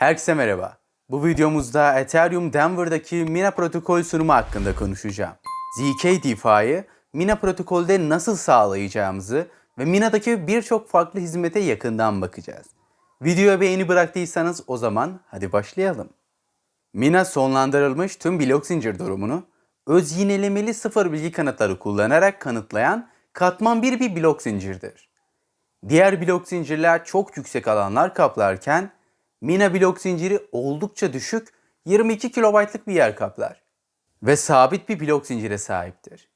Herkese merhaba. Bu videomuzda Ethereum Denver'daki Mina protokol sunumu hakkında konuşacağım. ZK DeFi'yi Mina protokolde nasıl sağlayacağımızı ve Mina'daki birçok farklı hizmete yakından bakacağız. Videoya beğeni bıraktıysanız o zaman hadi başlayalım. Mina sonlandırılmış tüm blok zincir durumunu öz yinelemeli sıfır bilgi kanıtları kullanarak kanıtlayan katman bir bir blok zincirdir. Diğer blok zincirler çok yüksek alanlar kaplarken Mina blok zinciri oldukça düşük 22 kilobaytlık bir yer kaplar ve sabit bir blok zincire sahiptir.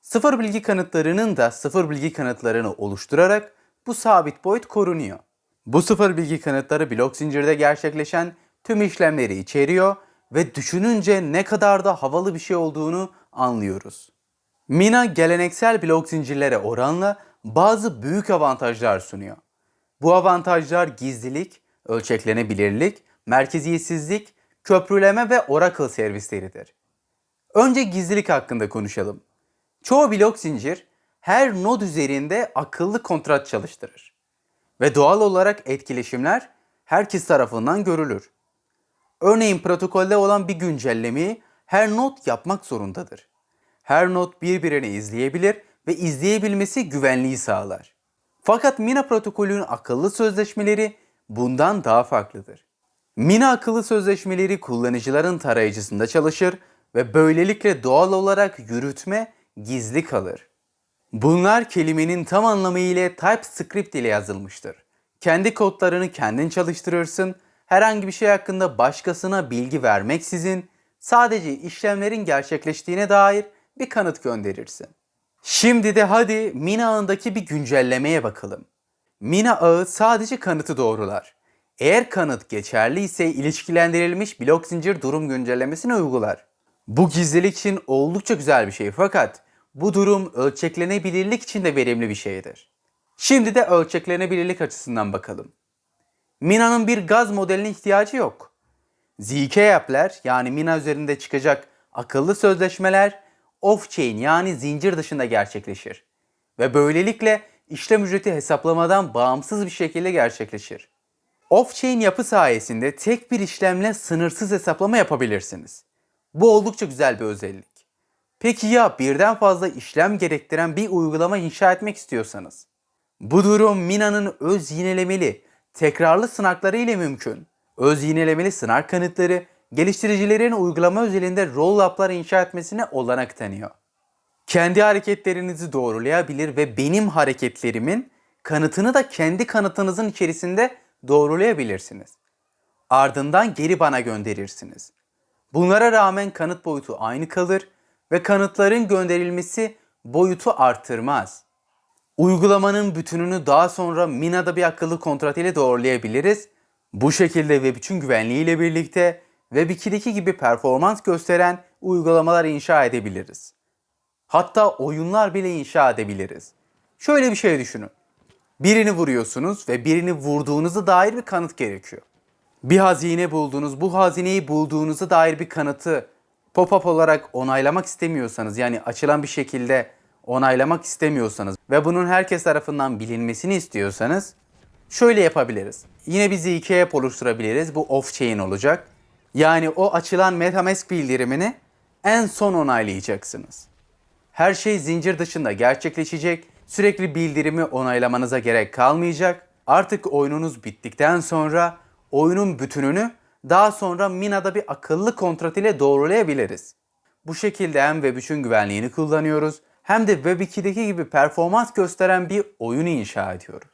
Sıfır bilgi kanıtlarının da sıfır bilgi kanıtlarını oluşturarak bu sabit boyut korunuyor. Bu sıfır bilgi kanıtları blok zincirde gerçekleşen tüm işlemleri içeriyor ve düşününce ne kadar da havalı bir şey olduğunu anlıyoruz. Mina geleneksel blok zincirlere oranla bazı büyük avantajlar sunuyor. Bu avantajlar gizlilik, ölçeklenebilirlik, merkeziyetsizlik, köprüleme ve Oracle servisleridir. Önce gizlilik hakkında konuşalım. Çoğu blok zincir her nod üzerinde akıllı kontrat çalıştırır. Ve doğal olarak etkileşimler herkes tarafından görülür. Örneğin protokolde olan bir güncellemeyi her nod yapmak zorundadır. Her nod birbirini izleyebilir ve izleyebilmesi güvenliği sağlar. Fakat Mina protokolünün akıllı sözleşmeleri bundan daha farklıdır. Mina akıllı sözleşmeleri kullanıcıların tarayıcısında çalışır ve böylelikle doğal olarak yürütme gizli kalır. Bunlar kelimenin tam anlamıyla TypeScript ile yazılmıştır. Kendi kodlarını kendin çalıştırırsın, herhangi bir şey hakkında başkasına bilgi vermeksizin sadece işlemlerin gerçekleştiğine dair bir kanıt gönderirsin. Şimdi de hadi Mina ağındaki bir güncellemeye bakalım. Mina ağı sadece kanıtı doğrular. Eğer kanıt geçerli ise ilişkilendirilmiş blok zincir durum güncellemesini uygular. Bu gizlilik için oldukça güzel bir şey fakat bu durum ölçeklenebilirlik için de verimli bir şeydir. Şimdi de ölçeklenebilirlik açısından bakalım. Mina'nın bir gaz modeline ihtiyacı yok. ZK app'ler yani Mina üzerinde çıkacak akıllı sözleşmeler off-chain yani zincir dışında gerçekleşir. Ve böylelikle işlem ücreti hesaplamadan bağımsız bir şekilde gerçekleşir. Off-chain yapı sayesinde tek bir işlemle sınırsız hesaplama yapabilirsiniz. Bu oldukça güzel bir özellik. Peki ya birden fazla işlem gerektiren bir uygulama inşa etmek istiyorsanız? Bu durum Mina'nın öz yinelemeli, tekrarlı sınakları ile mümkün. Öz yinelemeli sınav kanıtları geliştiricilerin uygulama özelinde roll-up'lar inşa etmesine olanak tanıyor. Kendi hareketlerinizi doğrulayabilir ve benim hareketlerimin kanıtını da kendi kanıtınızın içerisinde doğrulayabilirsiniz. Ardından geri bana gönderirsiniz. Bunlara rağmen kanıt boyutu aynı kalır ve kanıtların gönderilmesi boyutu arttırmaz. Uygulamanın bütününü daha sonra Mina'da bir akıllı kontrat ile doğrulayabiliriz. Bu şekilde Web3'ün güvenliği ile birlikte Web2'deki gibi performans gösteren uygulamalar inşa edebiliriz. Hatta oyunlar bile inşa edebiliriz. Şöyle bir şey düşünün. Birini vuruyorsunuz ve birini vurduğunuza dair bir kanıt gerekiyor. Bir hazine buldunuz, bu hazineyi bulduğunuza dair bir kanıtı pop-up olarak onaylamak istemiyorsanız yani açılan bir şekilde onaylamak istemiyorsanız ve bunun herkes tarafından bilinmesini istiyorsanız şöyle yapabiliriz. Yine bir ZK app oluşturabiliriz. Bu off-chain olacak. Yani o açılan MetaMask bildirimini en son onaylayacaksınız. Her şey zincir dışında gerçekleşecek. Sürekli bildirimi onaylamanıza gerek kalmayacak. Artık oyununuz bittikten sonra oyunun bütününü daha sonra Mina'da bir akıllı kontrat ile doğrulayabiliriz. Bu şekilde hem Web3'ün güvenliğini kullanıyoruz hem de Web2'deki gibi performans gösteren bir oyun inşa ediyoruz.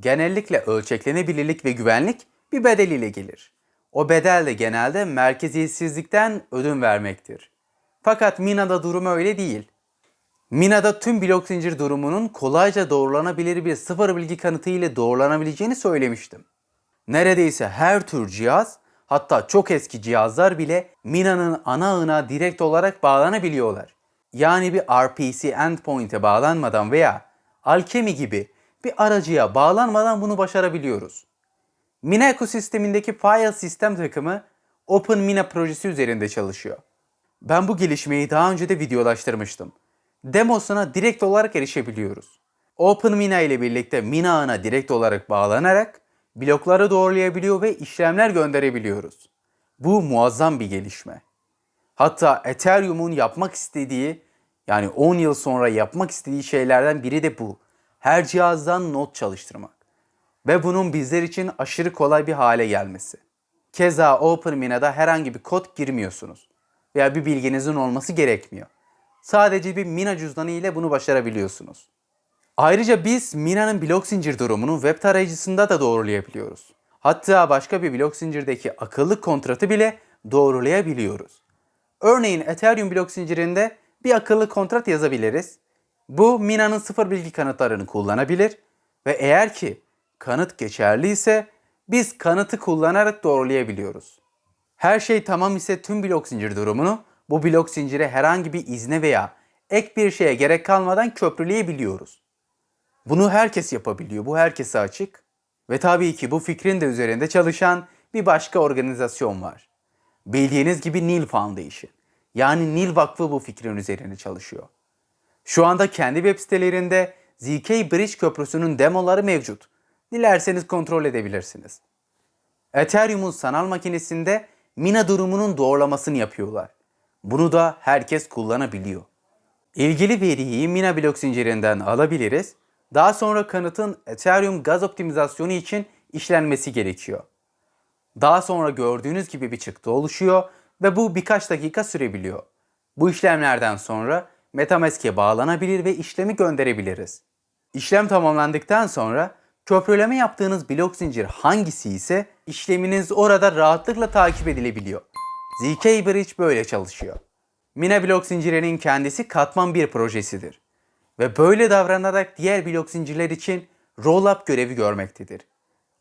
Genellikle ölçeklenebilirlik ve güvenlik bir bedel ile gelir. O bedel de genelde merkeziyetsizlikten ödün vermektir. Fakat Mina'da durum öyle değil. Mina'da tüm blok zincir durumunun kolayca doğrulanabilir bir sıfır bilgi kanıtı ile doğrulanabileceğini söylemiştim. Neredeyse her tür cihaz, hatta çok eski cihazlar bile Mina'nın ana ağına direkt olarak bağlanabiliyorlar. Yani bir RPC endpoint'e bağlanmadan veya Alchemy gibi bir aracıya bağlanmadan bunu başarabiliyoruz. Mina ekosistemindeki File Sistem takımı OpenMina projesi üzerinde çalışıyor. Ben bu gelişmeyi daha önce de videolaştırmıştım. Demosuna direkt olarak erişebiliyoruz. OpenMina ile birlikte Mina ağına direkt olarak bağlanarak blokları doğrulayabiliyor ve işlemler gönderebiliyoruz. Bu muazzam bir gelişme. Hatta Ethereum'un yapmak istediği yani 10 yıl sonra yapmak istediği şeylerden biri de bu. Her cihazdan not çalıştırmak. Ve bunun bizler için aşırı kolay bir hale gelmesi. Keza OpenMina'da herhangi bir kod girmiyorsunuz. Veya bir bilginizin olması gerekmiyor. Sadece bir Mina cüzdanı ile bunu başarabiliyorsunuz. Ayrıca biz Mina'nın blok zincir durumunu web tarayıcısında da doğrulayabiliyoruz. Hatta başka bir blok zincirdeki akıllı kontratı bile doğrulayabiliyoruz. Örneğin Ethereum blok zincirinde bir akıllı kontrat yazabiliriz. Bu Mina'nın sıfır bilgi kanıtlarını kullanabilir ve eğer ki kanıt geçerliyse biz kanıtı kullanarak doğrulayabiliyoruz. Her şey tamam ise tüm blok zincir durumunu bu blok zincire herhangi bir izne veya ek bir şeye gerek kalmadan köprüleyebiliyoruz. Bunu herkes yapabiliyor. Bu herkese açık. Ve tabii ki bu fikrin de üzerinde çalışan bir başka organizasyon var. Bildiğiniz gibi Nil Foundation. Yani Nil Vakfı bu fikrin üzerine çalışıyor. Şu anda kendi web sitelerinde ZK Bridge Köprüsü'nün demoları mevcut. Dilerseniz kontrol edebilirsiniz. Ethereum'un sanal makinesinde Mina durumunun doğrulamasını yapıyorlar. Bunu da herkes kullanabiliyor. İlgili veriyi Mina blok zincirinden alabiliriz. Daha sonra kanıtın Ethereum gaz optimizasyonu için işlenmesi gerekiyor. Daha sonra gördüğünüz gibi bir çıktı oluşuyor ve bu birkaç dakika sürebiliyor. Bu işlemlerden sonra MetaMask'e bağlanabilir ve işlemi gönderebiliriz. İşlem tamamlandıktan sonra köprüleme yaptığınız blok zincir hangisi ise işleminiz orada rahatlıkla takip edilebiliyor. ZK Bridge böyle çalışıyor. Mina blok zincirinin kendisi katman bir projesidir ve böyle davranarak diğer blok zincirler için roll-up görevi görmektedir.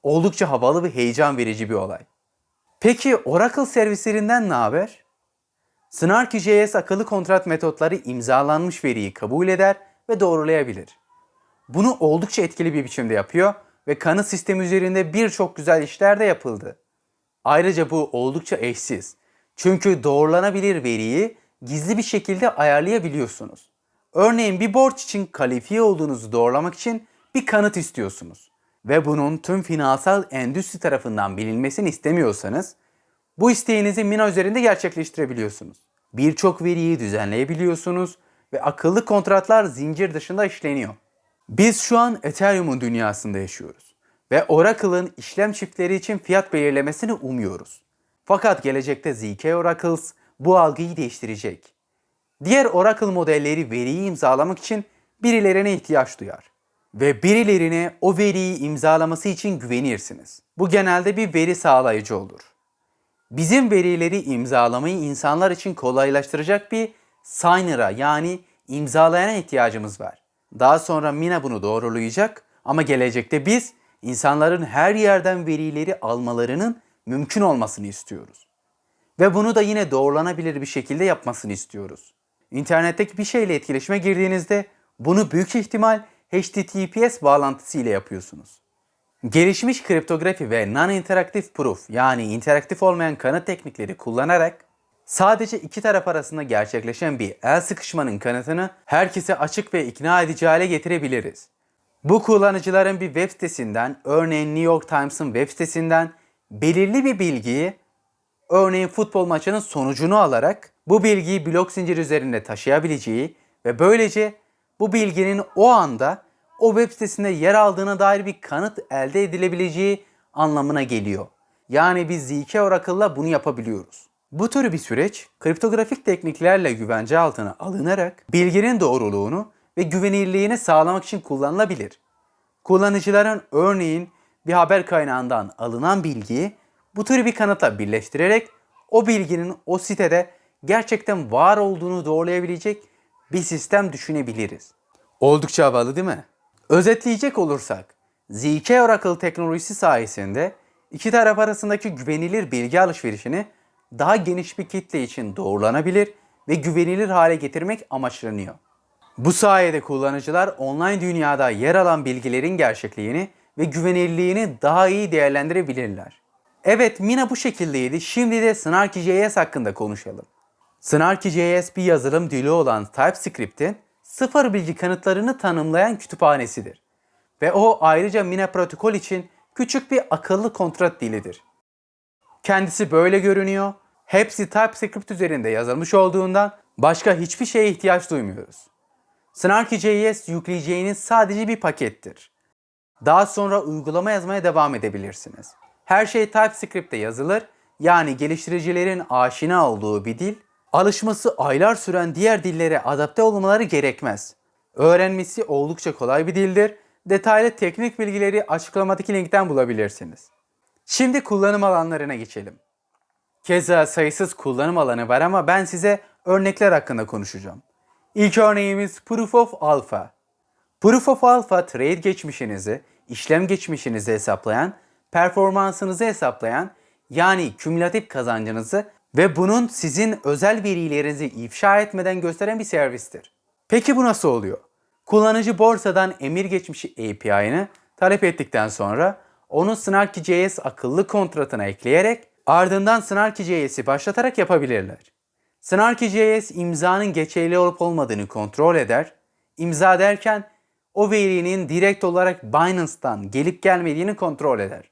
Oldukça havalı ve heyecan verici bir olay. Peki Oracle servislerinden ne haber? Snarky.js akıllı kontrat metotları imzalanmış veriyi kabul eder ve doğrulayabilir. Bunu oldukça etkili bir biçimde yapıyor ve kanıt sistemi üzerinde birçok güzel işler de yapıldı. Ayrıca bu oldukça eşsiz. Çünkü doğrulanabilir veriyi gizli bir şekilde ayarlayabiliyorsunuz. Örneğin bir borç için kalifiye olduğunuzu doğrulamak için bir kanıt istiyorsunuz ve bunun tüm finansal endüstri tarafından bilinmesini istemiyorsanız bu isteğinizi Mina üzerinde gerçekleştirebiliyorsunuz. Birçok veriyi düzenleyebiliyorsunuz ve akıllı kontratlar zincir dışında işleniyor. Biz şu an Ethereum'un dünyasında yaşıyoruz ve Oracle'ın işlem çiftleri için fiyat belirlemesini umuyoruz. Fakat gelecekte ZK Oracles bu algıyı değiştirecek. Diğer Oracle modelleri veriyi imzalamak için birilerine ihtiyaç duyar ve birilerine o veriyi imzalaması için güvenirsiniz. Bu genelde bir veri sağlayıcı olur. Bizim verileri imzalamayı insanlar için kolaylaştıracak bir signer'a yani imzalayana ihtiyacımız var. Daha sonra Mina bunu doğrulayacak ama gelecekte biz insanların her yerden verileri almalarının mümkün olmasını istiyoruz. Ve bunu da yine doğrulanabilir bir şekilde yapmasını istiyoruz. İnternetteki bir şeyle etkileşime girdiğinizde bunu büyük ihtimal HTTPS bağlantısı ile yapıyorsunuz. Gelişmiş kriptografi ve non-interaktif proof yani interaktif olmayan kanıt teknikleri kullanarak sadece iki taraf arasında gerçekleşen bir el sıkışmanın kanıtını herkese açık ve ikna edici hale getirebiliriz. Bu kullanıcıların bir web sitesinden, örneğin New York Times'ın web sitesinden belirli bir bilgiyi, örneğin futbol maçının sonucunu alarak bu bilgiyi blok zincir üzerinde taşıyabileceği ve böylece bu bilginin o anda o web sitesinde yer aldığına dair bir kanıt elde edilebileceği anlamına geliyor. Yani biz ZK Oracle'la bunu yapabiliyoruz. Bu tür bir süreç kriptografik tekniklerle güvence altına alınarak bilginin doğruluğunu ve güvenilirliğini sağlamak için kullanılabilir. Kullanıcıların örneğin bir haber kaynağından alınan bilgiyi bu tür bir kanıtla birleştirerek o bilginin o sitede gerçekten var olduğunu doğrulayabilecek bir sistem düşünebiliriz. Oldukça havalı değil mi? Özetleyecek olursak, ZK Oracle teknolojisi sayesinde iki taraf arasındaki güvenilir bilgi alışverişini daha geniş bir kitle için doğrulanabilir ve güvenilir hale getirmek amaçlanıyor. Bu sayede kullanıcılar online dünyada yer alan bilgilerin gerçekliğini ve güvenilirliğini daha iyi değerlendirebilirler. Evet Mina bu şekildeydi. Şimdi de Snarky.js hakkında konuşalım. Snarky.js bir yazılım dili olan TypeScript'in sıfır bilgi kanıtlarını tanımlayan kütüphanesidir. Ve o ayrıca Mina protokol için küçük bir akıllı kontrat dilidir. Kendisi böyle görünüyor. Hepsi TypeScript üzerinde yazılmış olduğundan başka hiçbir şeye ihtiyaç duymuyoruz. Snarky.js yükleyeceğiniz sadece bir pakettir. Daha sonra uygulama yazmaya devam edebilirsiniz. Her şey TypeScript'te yazılır. Yani geliştiricilerin aşina olduğu bir dil. Alışması aylar süren diğer dillere adapte olmaları gerekmez. Öğrenmesi oldukça kolay bir dildir. Detaylı teknik bilgileri açıklamadaki linkten bulabilirsiniz. Şimdi kullanım alanlarına geçelim. Keza sayısız kullanım alanı var ama ben size örnekler hakkında konuşacağım. İlk örneğimiz Proof of Alpha. Proof of Alpha trade geçmişinizi, işlem geçmişinizi hesaplayan, performansınızı hesaplayan yani kümülatif kazancınızı ve bunun sizin özel verilerinizi ifşa etmeden gösteren bir servistir. Peki bu nasıl oluyor? Kullanıcı borsadan emir geçmişi API'ını talep ettikten sonra onu Snarky.js akıllı kontratına ekleyerek ardından Snarky.js'i başlatarak yapabilirler. Snarky.js imzanın geçerli olup olmadığını kontrol eder. İmza derken o verinin direkt olarak Binance'dan gelip gelmediğini kontrol eder.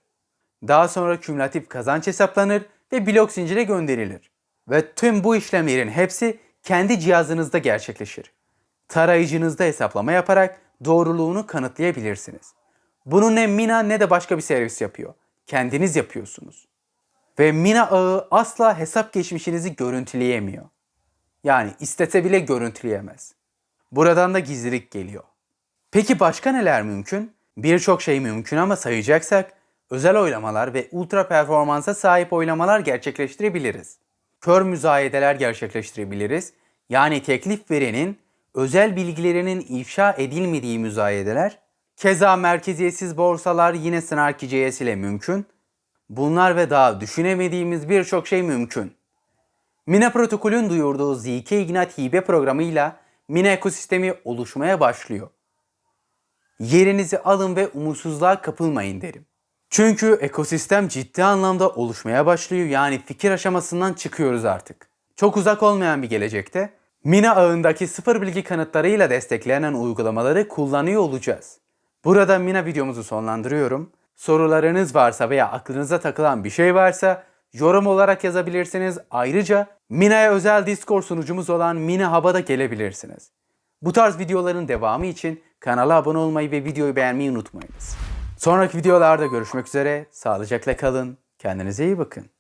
Daha sonra kümülatif kazanç hesaplanır ve blok zincire gönderilir. Ve tüm bu işlemlerin hepsi kendi cihazınızda gerçekleşir. Tarayıcınızda hesaplama yaparak doğruluğunu kanıtlayabilirsiniz. Bunu ne Mina ne de başka bir servis yapıyor. Kendiniz yapıyorsunuz. Ve Mina ağı asla hesap geçmişinizi görüntüleyemiyor. Yani istese bile görüntüleyemez. Buradan da gizlilik geliyor. Peki başka neler mümkün? Birçok şey mümkün ama sayacaksak özel oylamalar ve ultra performansa sahip oylamalar gerçekleştirebiliriz. Kör müzayedeler gerçekleştirebiliriz. Yani teklif verenin özel bilgilerinin ifşa edilmediği müzayedeler. Keza merkeziyetsiz borsalar yine Snarky.js ile mümkün. Bunlar ve daha düşünemediğimiz birçok şey mümkün. Mina protokolün duyurduğu ZK Ignite hibe programıyla Mina ekosistemi oluşmaya başlıyor. Yerinizi alın ve umutsuzluğa kapılmayın derim. Çünkü ekosistem ciddi anlamda oluşmaya başlıyor yani fikir aşamasından çıkıyoruz artık. Çok uzak olmayan bir gelecekte Mina ağındaki sıfır bilgi kanıtlarıyla desteklenen uygulamaları kullanıyor olacağız. Burada Mina videomuzu sonlandırıyorum. Sorularınız varsa veya aklınıza takılan bir şey varsa yorum olarak yazabilirsiniz. Ayrıca Mina'ya özel Discord sunucumuz olan Mina Hub'a da gelebilirsiniz. Bu tarz videoların devamı için kanala abone olmayı ve videoyu beğenmeyi unutmayınız. Sonraki videolarda görüşmek üzere. Sağlıcakla kalın. Kendinize iyi bakın.